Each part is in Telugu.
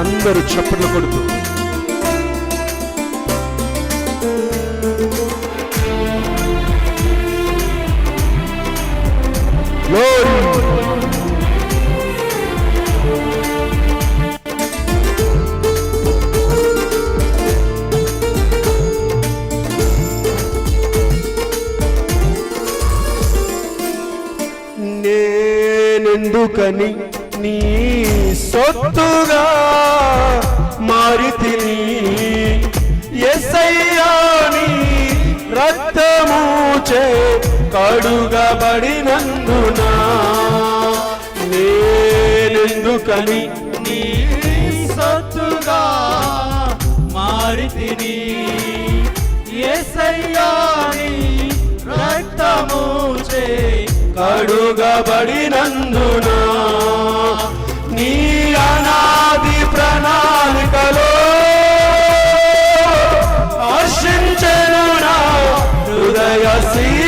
అందరూ చప్పట్లు కొడుతూ. నేనెందుకని నీ సొత్తుగా మారితిని ఎసయ్యాని రక్తమూచే కడుగబడినందున నేనెందుకని నీ సొత్తుగా మారితిని? యేసయ్యాని రక్తమూచే కడుగబడినందున నీ అనాది ప్రణా melhor.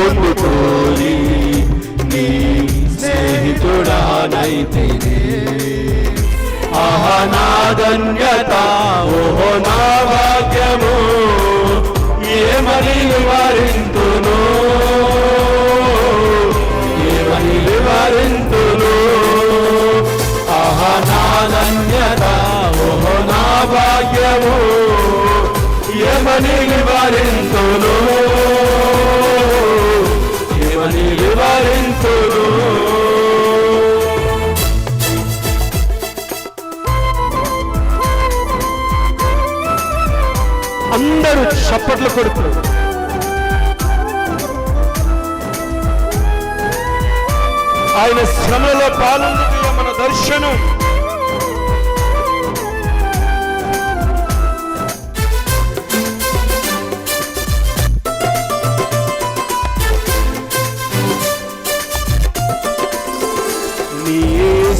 పొందుకోని నీ స్నేహితుడానైతేనే ఆహా నా. ధన్యత ఓహో నా భాగ్యము. ఏ ఏమని వారిని చప్పట్లు కొడుతున్నారు ఆయన శ్రమలో పాల్గొందుకు మన దర్శనం.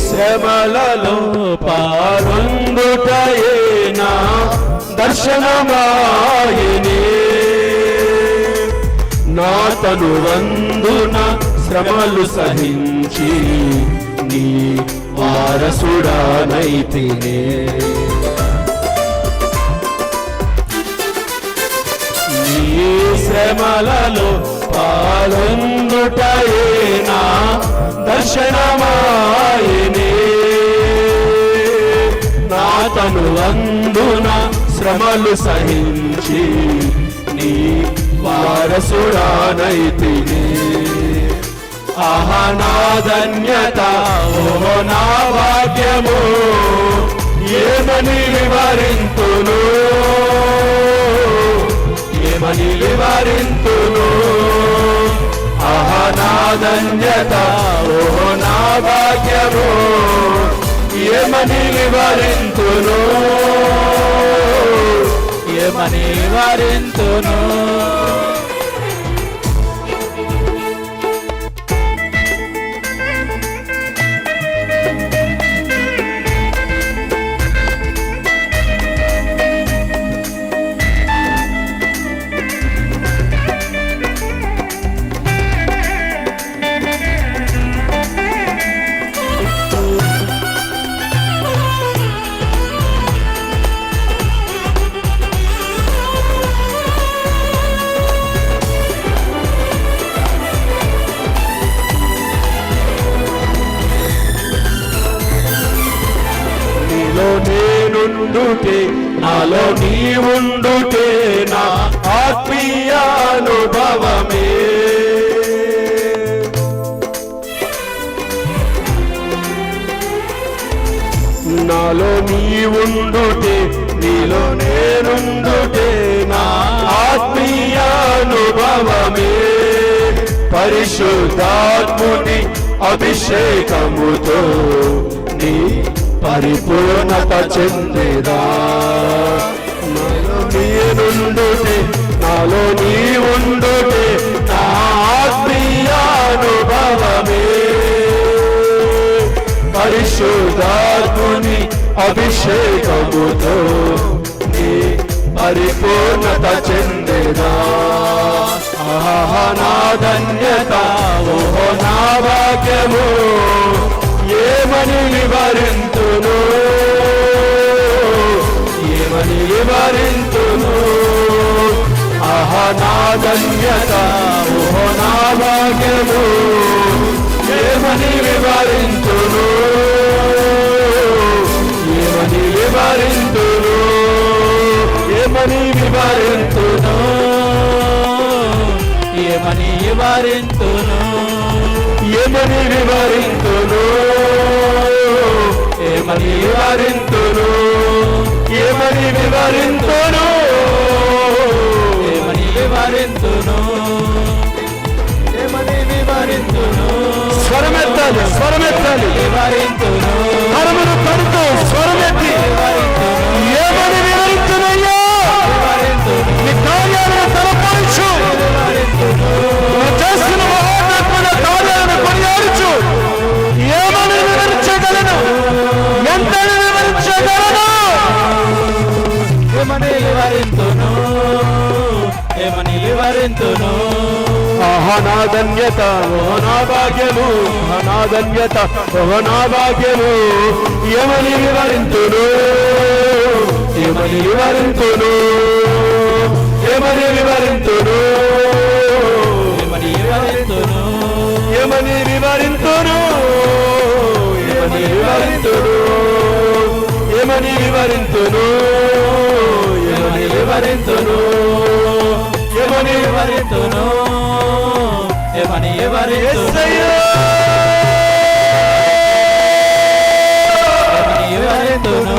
శ్రమలలో పాల్గొందుటయేనా దర్శనమా? నా తను వందున శ్రమలు సహించి నీ వారసుడానైతినే నీ శ్రమలలో పాలొందుటయేనా దర్శనమాయనే. నా తను వందున శ్రమలు సహించి వారసుడానైతినే ఆహా నా ధన్యత ఓ నా భాగ్యము ఏమని వివరింతును? ఏమని వివరింతును? ఆహా నా ధన్యత ఓ నా భాగ్యము ఏమని వివరింతును? ఏమని వివరింతును? నాలో నీ ఉండుటే నా ఆత్మీయ అనుభవమే. నాలో నీ ఉండుటే నీలో నేనుండుటే నా ఆత్మీయ అనుభవమే. పరిశుద్ధాత్ముని అభిషేకముతో నీ పరిపూర్ణత చెందేదా? నాలో నాలో నీ ఉండుటే నా ఆత్మీయ పరిశుద్ధాత్ముని అభిషేకముతో నీ పరిపూర్ణత చెందిరా ఆహా నా ధన్యత ఓహో నా వాక్యము ఏమని వివరింతును ఏమని వివరింతును ఆహా నా ధన్యత ఓహో నా భాగ్యము. ఏమని వివరింతును ఏమని వివరింతును ఏమని వివరింతును ఏమని వివరింతును ఏమని వివరింతును ఏమని వివరింతును? ఏమని వివరింతును? ఏమని వివరింతును? ఏమని వివరింతును? స్వరమెత్తాలి స్వరమెత్తాలి. వివరింతును. కరమును కడుతూ మహానాధన్యత మహానాభాగ్యము మహానాధన్యత మహానాభాగ్యము. యమని వివరించును యమని వివరించును యమని వివరించును యమని వివరించును యమని వివరించును యమని వివరించును యమని వివరించును యమని వివరించును యమని వివరించును సాధ్యమని ఎవరి ఎవరెత్తును ఎవరెత్తును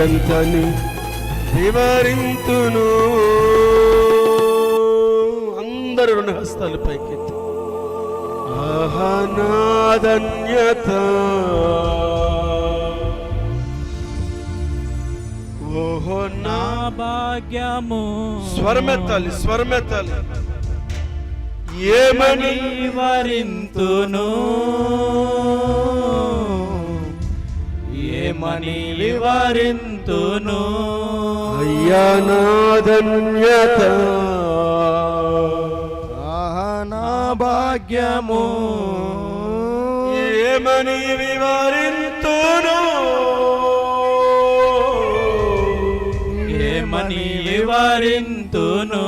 ఎంత వివరింతును అందరు రెండు హస్తాలు పైకి ఆహనాధన్యత ఓహో నా భాగ్యము. స్వరమెత్తాలి స్వరమెత్తాలి. ఏమని? వరింతును ఏమని వివరింతును. అయ్యా నాదన్యత నా భాగ్యము. ఏమని వివరింతును? ఏమని వివరింతును?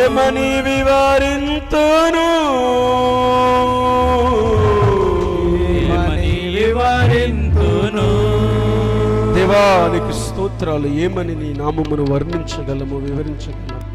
ఏమని వివరింతును? దేవానికి స్తోత్రాలు. ఏమని నీ నామమును వర్ణించగలము వివరించగలము?